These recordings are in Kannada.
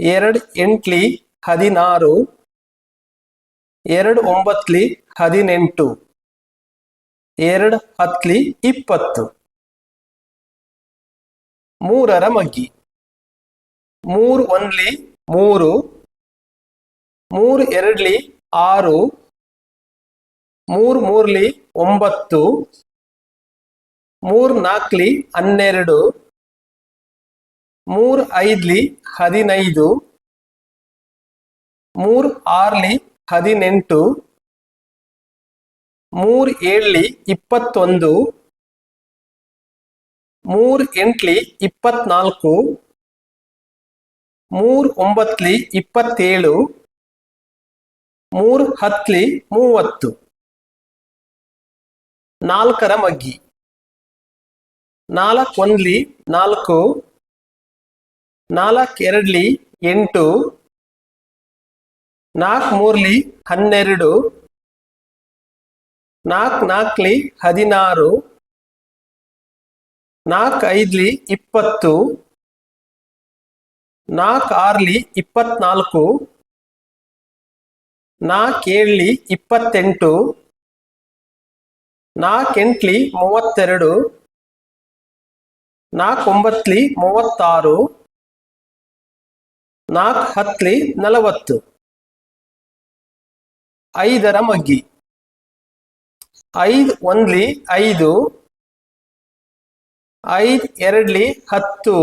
ಎರಡು ಎಂಟ್ಲಿ ಹದಿನಾರು, ಎರಡು ಒಂಬತ್ಲಿ ಹದಿನೆಂಟು, ಎರಡು ಹತ್ಲಿ ಇಪ್ಪತ್ತು. ಮೂರರ ಮಗ್ಗಿ. ಮೂರು ಒಂದ್ಲಿ ಮೂರು ಮೂರು ಎರಡ್ಲಿ ಆರು, ಮೂರು ಮೂರ್ಲಿ ಒಂಬತ್ತು, ಮೂರು ನಾಲ್ಕಲಿ ಹನ್ನೆರಡು. ಮೂರು ಐದ್ಲಿ ಹದಿನೈದು, ಮೂರ್ ಆರ್ಲಿ ಹದಿನೆಂಟು, ಮೂರ್ ಏಳ್ಲಿ ಇಪ್ಪತ್ತೊಂದು, ಮೂರ್ ಎಂಟ್ಲಿ ಇಪ್ಪತ್ನಾಲ್ಕು, ಮೂರ್ ಒಂಬತ್ಲಿ ಇಪ್ಪತ್ತೇಳು, ಮೂರ್ ಹತ್ಲಿ ಮೂವತ್ತು. ನಾಲ್ಕರ ಮಗ್ಗಿ. ನಾಲ್ಕೊಂದ್ಲಿ ನಾಲ್ಕು ನಾಲ್ಕು, ಎರಡ್ಲಿ, ಎಂಟು, ನಾಲ್ಕು, ಮೂರ್ಲಿ, ಹನ್ನೆರಡು, ನಾಲ್ಕು ನಾಲ್ಕಲಿ ಹದಿನಾರು ನಾಲ್ಕು, ಐದ್ಲಿ, ಇಪ್ಪತ್ತು, ನಾಲ್ಕು ಆರ್ಲಿ ಇಪ್ಪತ್ನಾಲ್ಕು ನಾಲ್ಕು ಏಳ್ಲಿ ಇಪ್ಪತ್ತೆಂಟು ನಾಲ್ಕು ಎಂಟ್ಲಿ, ಮೂವತ್ತೆರಡು, ನಾಲ್ಕು ಒಂಬತ್ತಲಿ ಮೂವತ್ತಾರು ನಾಲ್ಕು ಹತ್ಲಿ ನಲವತ್ತು. ಐದರ ಮಗ್ಗಿ. ಐದು ಒಂದ್ಲಿ ಐದು. ಐದು ಎರಡ್ಲಿ ಹತ್ತು.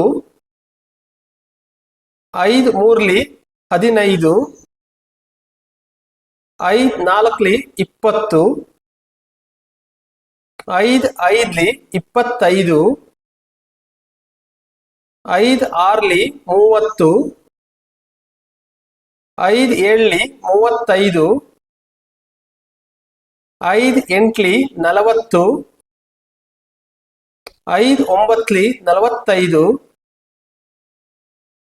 ಐದು ಮೂರ್ಲಿ ಹದಿನೈದು. ಐದು ನಾಲ್ಕಲಿ ಇಪ್ಪತ್ತು. ಐದು ಐದ್ಲಿ ಇಪ್ಪತ್ತೈದು. ಐದು ಆರ್ಲಿ ಮೂವತ್ತು. ಐದು ಏಳ್ಲಿ ಮೂವತ್ತೈದು, ಐದು ಎಂಟ್ಲಿ ನಲವತ್ತು, ಐದು ಒಂಬತ್ಲಿ ನಲವತ್ತೈದು,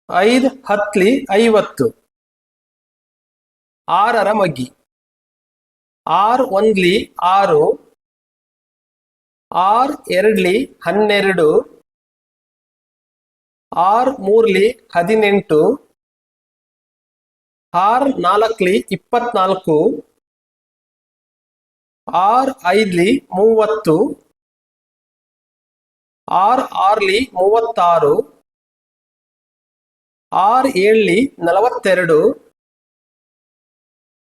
ಐದು ಹತ್ಲಿ ಐವತ್ತು. ಆರರ ಮಗ್ಗಿ. ಆರು ಒಂದ್ಲಿ ಆರು, ಆರ್ ಎರಡ್ಲಿ ಹನ್ನೆರಡು, ಆರು ಮೂರ್ಲಿ ಹದಿನೆಂಟು ಆರು ನಾಲ್ಕಲಿ ಇಪ್ಪತ್ನಾಲ್ಕು ಆರ್ ಐದ್ಲಿ ಮೂವತ್ತು ಆರ್ ಆರ್ಲಿ ಮೂವತ್ತಾರು ಆರ್ ಏಳ್ಲಿ ನಲವತ್ತೆರಡು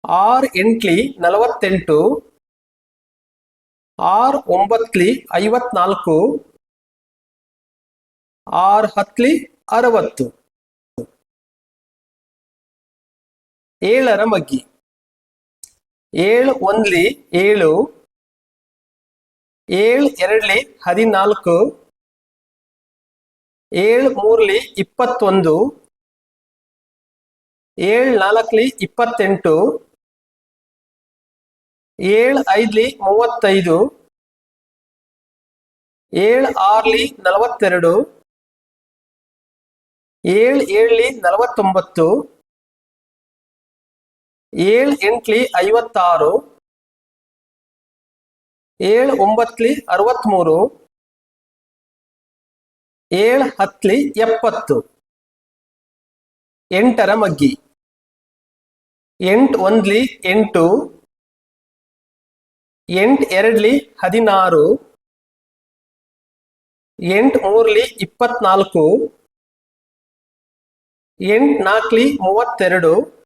ಆರ್ ಎಂಟ್ಲಿ ನಲವತ್ತೆಂಟು ಆರ್ ಒಂಬತ್ಲಿ ಐವತ್ನಾಲ್ಕು ಆರ್ ಹತ್ತಲಿ ಅರವತ್ತು. ಏಳರ ಮಗ್ಗಿ. ಏಳು ಒಂದ್ಲಿ ಏಳು ಏಳು ಎರಡ್ಲಿ ಹದಿನಾಲ್ಕು, ಏಳು ಮೂರ್ಲಿ ಇಪ್ಪತ್ತೊಂದು, ಏಳು ನಾಲ್ಕಲಿ ಇಪ್ಪತ್ತೆಂಟು, ಏಳು ಐದ್ಲಿ ಮೂವತ್ತೈದು, ಏಳು ಆರ್ಲಿ ನಲವತ್ತೆರಡು, ಏಳು ಏಳ್ಲಿ ನಲವತ್ತೊಂಬತ್ತು ಏಳು ಎಂಟ್ಲಿ ಐವತ್ತಾರು, ಏಳು ಒಂಬತ್ಲಿ ಅರವತ್ಮೂರು, ಏಳು ಹತ್ಲಿ ಎಪ್ಪತ್ತು. ಎಂಟರ ಮಗ್ಗಿ. ಎಂಟು ಒಂದ್ಲಿ ಎಂಟು ಎಂಟು ಎರಡ್ಲಿ ಹದಿನಾರು, ಎಂಟು ಮೂರ್ಲಿ ಇಪ್ಪತ್ನಾಲ್ಕು, ಎಂಟು ನಾಲ್ಕಲಿ ಮೂವತ್ತೆರಡು.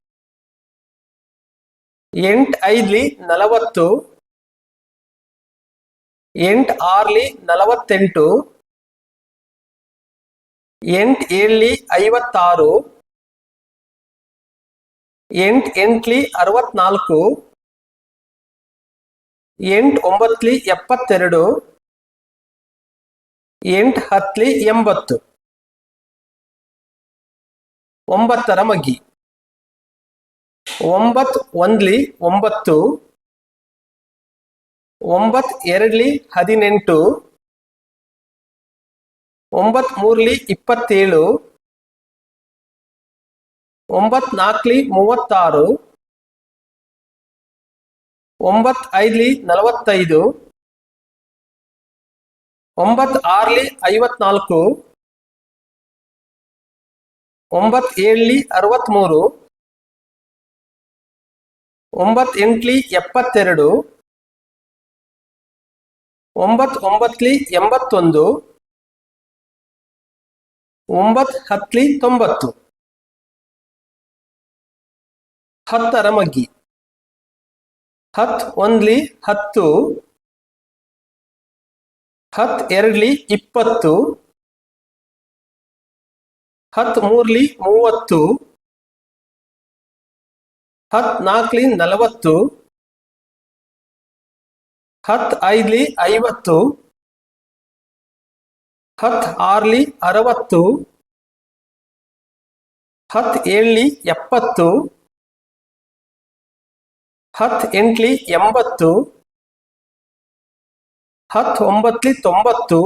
ಎಂಟು ಐದ್ಲಿ ನಲವತ್ತು, ಎಂಟು ಆರ್ಲಿ ನಲವತ್ತೆಂಟು, ಎಂಟು ಏಳ್ಲಿ ಐವತ್ತಾರು, ಎಂಟು ಎಂಟ್ಲಿ ಅರವತ್ನಾಲ್ಕು, ಎಂಟು ಒಂಬತ್ಲಿ ಎಪ್ಪತ್ತೆರಡು, ಎಂಟು ಹತ್ಲಿ ಎಂಬತ್ತು. ಒಂಬತ್ತರ ಮಗ್ಗಿ. ಒಂಬತ್ತು ಒಂದ್ಲಿ ಒಂಬತ್ತು, ಒಂಬತ್ ಎರಡ್ಲಿ ಹದಿನೆಂಟು, ಒಂಬತ್ ಮೂರ್ಲಿ ಇಪ್ಪತ್ತೇಳು, ಒಂಬತ್ ನಾಲ್ಕಲಿ ಮೂವತ್ತಾರು, ಒಂಬತ್ ಐದ್ಲಿ ನಲವತ್ತೈದು, ಒಂಬತ್ ಆರ್ಲಿ ಐವತ್ನಾಲ್ಕು, ಒಂಬತ್ ಏಳ್ಲಿ ಅರವತ್ಮೂರು ಒಂಬತ್ ಎಂಟ್ಲಿ ಎಪ್ಪತ್ತೆರಡು ಒಂಬತ್ ಒಂಬತ್ಲಿ ಎಂಬತ್ತೊಂದು ಒಂಬತ್ ಹತ್ಲಿ ತೊಂಬತ್ತು. ಹತ್ತರ ಮಗ್ಗಿ. ಹತ್ ಒಂದ್ಲಿ ಹತ್ತು ಹತ್ ಎರಡ್ಲಿ ಇಪ್ಪತ್ತು ಹತ್ ಮೂರ್ಲಿ ಮೂವತ್ತು. ಹತ್ ನಾಲ್ಕಲಿ ನಲವತ್ತು ಹತ್ ಐದ್ಲಿ ಐವತ್ತು ಹತ್ ಆರ್ಲಿ ಅರವತ್ತು ಹತ್ ಏಳ್ಲಿ ಎಪ್ಪತ್ತು ಹತ್ ಎಂಟ್ಲಿ ಎಂಬತ್ತು ಹತ್ ಒಂಬತ್ಲಿ ತೊಂಬತ್ತು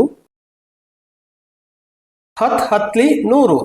ಹತ್ ಹತ್ತಲಿ ನೂರು